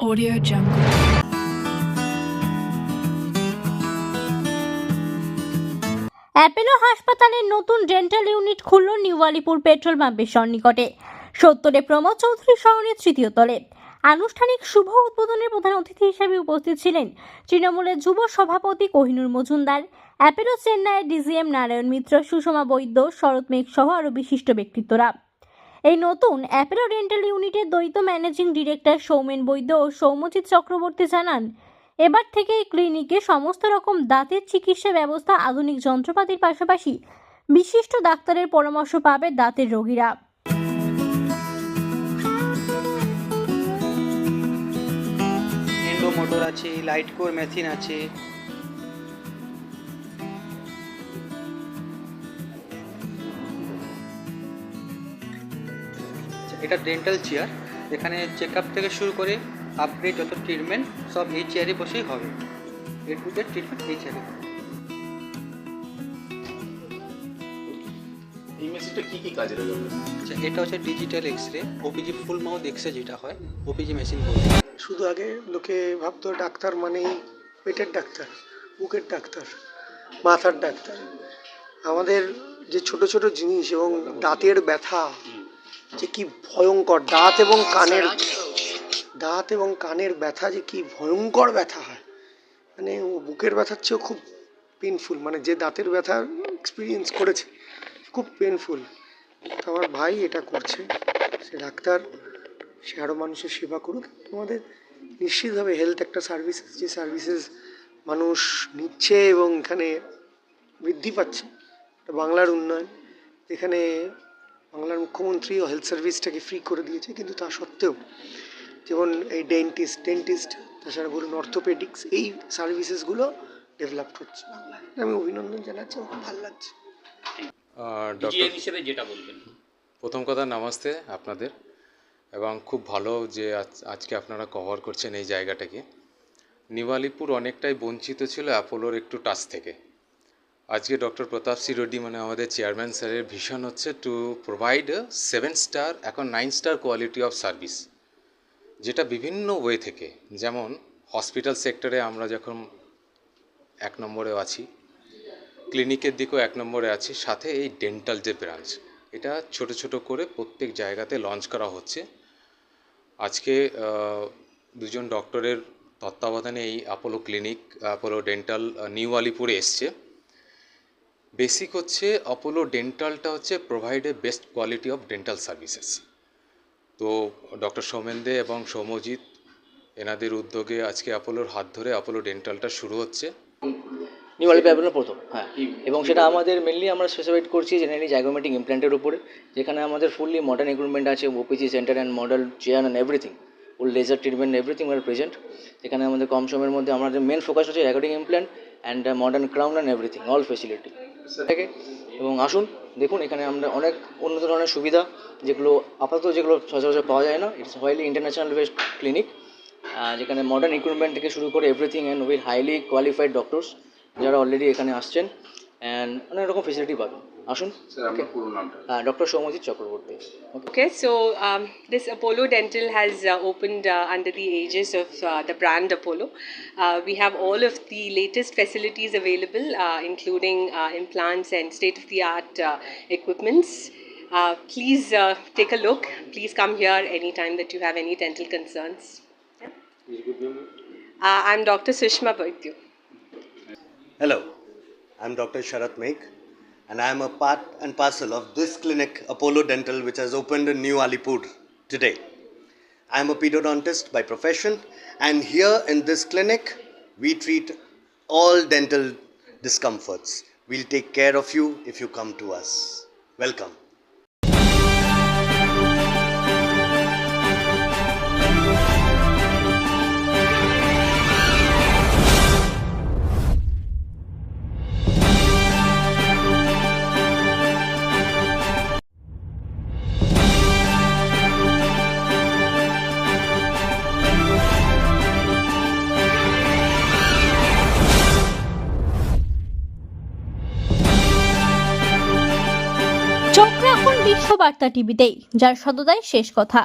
Audio Jungle. Apollo হাসপাতালের নতুন dental unit খুলল নিউ আলিপুর পেট্রোল পাম্পের সন্নিকটে। সত্তরে প্রমোদ চৌধুরী শহরের তৃতীয় তলে। আনুষ্ঠানিক শুভ উদ্বোধনের প্রধান অতিথি হিসেবে উপস্থিত ছিলেন তৃণমূলের যুব সভাপতি কোহিনুর মজুমদার, অ্যাপেলো চেন্নাইয়ের ডিজিএম নারায়ণ মিত্র, সুষমা বৈদ্য, শরৎ মেঘ সহ আরও বিশিষ্ট ব্যক্তিত্বরা। এই নতুন অ্যাপেলো ডেন্টাল ইউনিটের দ্বৈত ম্যানেজিং ডিরেক্টর সৌমেন বৈদ্য ও সৌম্যজিৎ চক্রবর্তী জানান, এবার থেকে এই ক্লিনিকে সমস্ত রকম দাঁতের চিকিৎসা ব্যবস্থা, আধুনিক যন্ত্রপাতির পাশাপাশি বিশিষ্ট ডাক্তারের পরামর্শ পাবে দাঁতের রোগীরা। মোটর আছে লাইট কোর মেশিন আছে এটা ডেন্টাল চেয়ার এখানে চেক আপ থেকে শুরু করে আপগ্রেড যত ট্রিটমেন্ট সব এই চেয়ারে বসেই হবে। এ টু জেড ট্রিটমেন্ট এই চেয়ারে হবে। এই মেশিনটা কি কি কাজে লাগাবে? আচ্ছা এটা হচ্ছে digital x ray OPG full mouth x ray যেটা হয় ওপিজি মেশিন বলতে। শুধু আগে লোকে ভাবতো ডাক্তার মানেই পেটের ডাক্তার বুকের ডাক্তার মাথার ডাক্তার। আমাদের যে ছোট ছোট জিনিস এবং দাঁতের ব্যথা যে কি ভয়ঙ্কর দাঁত এবং কানের দাঁত এবং কানের ব্যথা যে কি ভয়ঙ্কর ব্যথা হয়। মানে ও বুকের ব্যথার চেয়েও খুব পেনফুল মানে যে দাঁতের ব্যথা এক্সপিরিয়েন্স করেছে খুব পেনফুল তো আমার ভাই এটা করছে সে ডাক্তার সে আরও মানুষের সেবা করুক। তোমাদের নিশ্চিতভাবে হেলথ একটা সার্ভিসেস যে সার্ভিসেস মানুষ নিচ্ছে এবং এখানে বৃদ্ধি পাচ্ছে। বাংলার উন্নয়ন এখানে বাংলার মুখ্যমন্ত্রীও হেলথ সার্ভিসটাকে ফ্রি করে দিয়েছে কিন্তু তা সত্ত্বেও যেমন এই ডেন্টিস্ট ডেন্টিস্ট তাছাড়া বলুন অর্থোপেডিক্স এই সার্ভিসেসগুলো ডেভেলপ হচ্ছে বাংলায়। আমি অভিনন্দন জানাচ্ছি আমার খুব ভালো লাগছে। ডক্টর হিসেবে যেটা বলবেন? প্রথম কথা নামাস্তে আপনাদের। এবং খুব ভালো যে আজ- আজকে আপনারা কভার করছেন এই জায়গাটাকে। নিউ আলিপুর অনেকটাই বঞ্চিত ছিল অ্যাপোলোর একটু টাচ থেকে। আজকে ডক্টর প্রতাপ সি রেড্ডি মানে আমাদের চেয়ারম্যান স্যারের ভিশন হচ্ছে টু প্রোভাইড সেভেন স্টার এখন nine star quality of service যেটা বিভিন্ন ওয়ে থেকে, যেমন হসপিটাল সেক্টরে আমরা যখন এক নম্বরে আছি ক্লিনিকের দিকেও এক নম্বরে আছি, সাথে এই ডেন্টাল যে ব্রাঞ্চ এটা ছোট ছোট করে প্রত্যেক জায়গাতে লঞ্চ করা হচ্ছে। আজকে দুজন ডক্টরের তত্ত্বাবধানে এই Apollo clinic Apollo dental new আলিপুরে এসছে। বেসিক হচ্ছে অপোলো ডেন্টালটা হচ্ছে provide a best quality of dental services তো ডক্টর সৌমেন দে এবং সৌম্যজিৎ এনাদের উদ্যোগে আজকে অ্যাপোলোর হাত ধরে অ্যাপোলো ডেন্টালটা শুরু হচ্ছে। নিউ অ্যাপেলো প্রথম হ্যাঁ। এবং সেটা আমাদের মেনলি আমরা স্পেসিফাইড করছি জেনারেলি জাইগোমেটিক ইমপ্ল্যান্টের উপরে যেখানে আমাদের ফুললি মডার্ন ইকুইপমেন্ট আছে OPG centre and model chair and everything full laser treatment everything R present এখানে আমাদের কম সময়ের মধ্যে আমাদের মেন ফোকাস হচ্ছে recording implant and modern crown and everything all facility থেকে। এবং আসুন, দেখুন, এখানে আমরা অনেক উন্নত ধরনের সুবিধা, যেগুলো আপাতত যেগুলো সচরাচর পাওয়া যায় না। It's highly international best clinic যেখানে মডার্ন ইকুইপমেন্ট থেকে শুরু করে everything and with highly qualified doctors যারা অলরেডি এখানে আসছেন। অ্যান্ড অনেক রকম ফেসিলিটি পাবেন আসুন হ্যাঁ doctor Soumajit Chakraborty okay Okay, so um, this Apollo Dental has uh, opened uh, under the aegis of uh, the brand Apollo. Uh, we have all of the latest facilities available, uh, including uh, implants and state of the art uh, equipments. Uh, please uh, take a look. Please come here anytime that you have any dental concerns. Uh, I'm Dr. Sushma Vaidya. Hello, I'm Dr. Sharat Meghh, and I am a part and parcel of this clinic, Apollo Dental, which has opened in New Alipur today. I am a periodontist by profession, and here in this clinic, we treat all dental discomforts. We'll take care of you if you come to us. Welcome. চোখ রাখুন বিশ্ববার্তা টিভিতেই যার সততাই শেষ কথা।